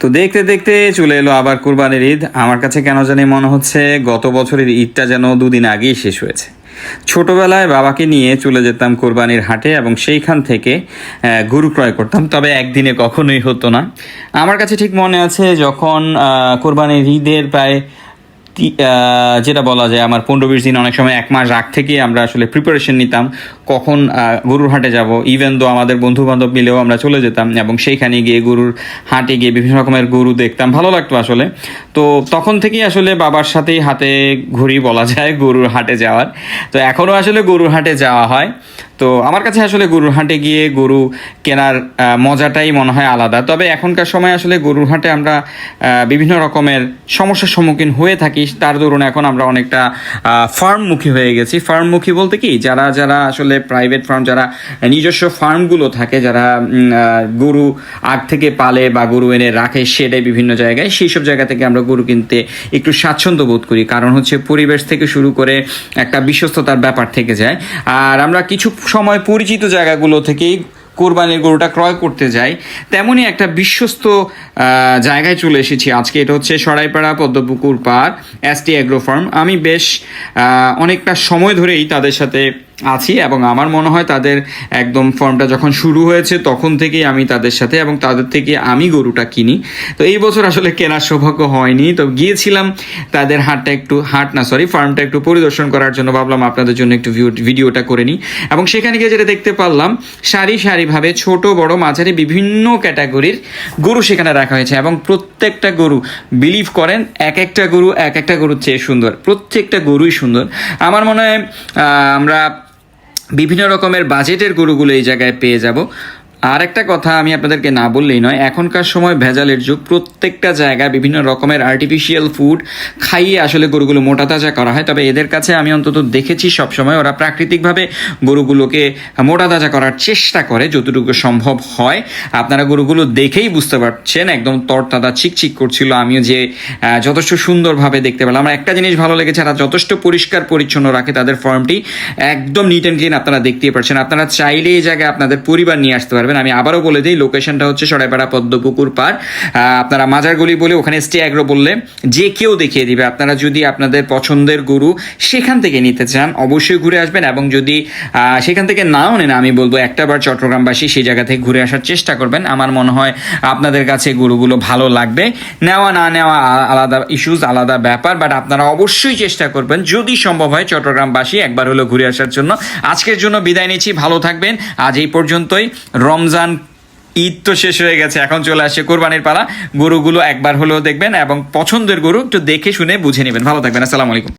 তো দেখতে দেখতে চলে এলো আবার কুরবানির ঈদ। আমার কাছে কেন জানি মনে হচ্ছে গত বছরের ঈদটা যেন দুদিন আগেই শেষ হয়েছে। ছোটবেলায় বাবাকে নিয়ে চলে যেতাম কোরবানির হাটে এবং সেইখান থেকে গরু ক্রয় করতাম। তবে একদিনে কখনোই হতো না। আমার কাছে ঠিক মনে আছে যখন কোরবানির ঈদের প্রায় যেটা বলা যায় আমার পনেরো বিশ দিন অনেক সময় এক মাস আগ থেকে আমরা আসলে প্রিপারেশন নিতাম, কখন গরুর হাটে যাব ইভেন দো আমাদের বন্ধু বান্ধব মিলেও আমরা চলে যেতাম এবং সেইখানে গিয়ে গরুর হাটে গিয়ে বিভিন্ন রকমের গরু দেখতাম, ভালো লাগতো আসলে। তো তখন থেকেই আসলে বাবার সাথেই হাতে ঘুরি বলা যায় গরুর হাটে যাওয়ার। তো এখনও আসলে গরুর হাটে যাওয়া হয়। তো আমার কাছে আসলে গরুর হাটে গিয়ে গরু কেনার মজাটাই মনে হয় আলাদা। তবে এখনকার সময় আসলে গরুর হাটে আমরা বিভিন্ন রকমের সমস্যার সম্মুখীন হয়ে থাকি। তার দরুন এখন আমরা অনেকটা ফার্মমুখী হয়ে গেছি। ফার্মমুখী বলতে কি, যারা যারা আসলে প্রাইভেট ফার্ম যারা নিজস্ব ফার্মগুলো থাকে, যারা গরু আগ থেকে পালে বা গরু এনে রাখে শেডে বিভিন্ন জায়গায় সেই সব জায়গা থেকে আমরা গরু কিনতে একটু স্বাচ্ছন্দ্য বোধ করি। কারণ হচ্ছে পরিবেশ থেকে শুরু করে একটা বিশ্বস্ততার ব্যাপার থেকে যায়। আর আমরা কিছু সময় পরিচিত জায়গাগুলো থেকেই কোরবানির গরুটা ক্রয় করতে যাই, তেমনই একটা বিশ্বস্ত জায়গায় চলে এসেছি। আজকে এটা হচ্ছে সরাইপাড়া পদ্মপুকুর পার এস টি অ্যাগ্রো ফার্ম। আমি বেশ অনেকটা সময় ধরেই তাদের সাথে আছি এবং আমার মনে হয় তাদের একদম ফর্মটা যখন শুরু হয়েছে তখন থেকেই আমি তাদের সাথে এবং তাদের থেকে আমি গরুটা কিনি। তো এই বছর আসলে কেনার সৌভাগ্য হয়নি। তো গিয়েছিলাম তাদের হাটটা একটু, হাট না সরি ফার্মটা একটু পরিদর্শন করার জন্য ভাবলাম আপনাদের জন্য একটু ভিডিওটা করে নিই। এবং সেখানে গিয়ে যেটা দেখতে পারলাম, সারি সারিভাবে ছোট, বড়, মাঝারি বিভিন্ন ক্যাটাগরির গরু সেখানে রাখা হয়েছে এবং প্রত্যেকটা গরু বিলিভ করেন, এক একটা গরু এক একটা গরুর চেয়ে সুন্দর। প্রত্যেকটা গরুই সুন্দর। আমার মনে হয় আমরা বিভিন্ন রকমের বাজেটের গরুগুলো এই জায়গায় পেয়ে যাব। আর একটা কথা আমি আপনাদেরকে না বললেই নয়, এখনকার সময় ভেজালের যুগ, প্রত্যেকটা জায়গায় বিভিন্ন রকমের আর্টিফিশিয়াল ফুড খাইয়ে আসলে গরুগুলো মোটা তাজা করা হয়। তবে এদের কাছে আমি অন্তত দেখেছি সবসময় ওরা প্রাকৃতিকভাবে গরুগুলোকে মোটা তাজা করার চেষ্টা করে, যতটুকু সম্ভব হয়। আপনারা গরুগুলো দেখেই বুঝতে পারছেন, একদম তরতাজা চিকচিক করছিল। আমিও যে যথেষ্ট সুন্দরভাবে দেখতে পেলাম। আমার একটা জিনিস ভালো লেগেছে তারা যথেষ্ট পরিষ্কার পরিচ্ছন্ন রাখে তাদের ফার্মটি একদম নিট অ্যান্ড ক্লিন আপনারা দেখতেই পারছেন। আপনারা চাইলে এই জায়গায় আপনাদের পরিবার নিয়ে আসতে পারবেন। আমি আবারও বলে দিই লোকেশনটা হচ্ছে সরাইপাড়া পদ্মপুকুর পার আপনারা মাজারগলি বলে ওখানে স্টে অ্যাগ্রো বললে যে কেউ দেখিয়ে দিবে। আপনারা যদি আপনাদের পছন্দের গরু সেখান থেকে নিতে চান, অবশ্যই ঘুরে আসবেন এবং যদি সেখান থেকে নাও নেন, আমি বলব একটাবার চট্টগ্রামবাসী সেই জায়গা থেকে ঘুরে আসার চেষ্টা করবেন। আমার মনে হয় আপনাদের কাছে গরুগুলো ভালো লাগবে। নেওয়া, না নেওয়া আলাদা ইস্যুস আলাদা ব্যাপার বাট আপনারা অবশ্যই চেষ্টা করবেন। যদি সম্ভব হয় চট্টগ্রামবাসী একবার হলো ঘুরে আসার জন্য। আজকের জন্য বিদায় নিচ্ছি, ভালো থাকবেন। আজ এই পর্যন্তই। রমজান ঈদ তো শেষ হয়ে গেছে, এখন চলে আসছে কোরবানির পালা। গরুগুলো একবার হলেও দেখবেন এবং পছন্দের গরু একটু দেখে শুনে বুঝে নেবেন। ভালো থাকবেন, আসসালামু আলাইকুম।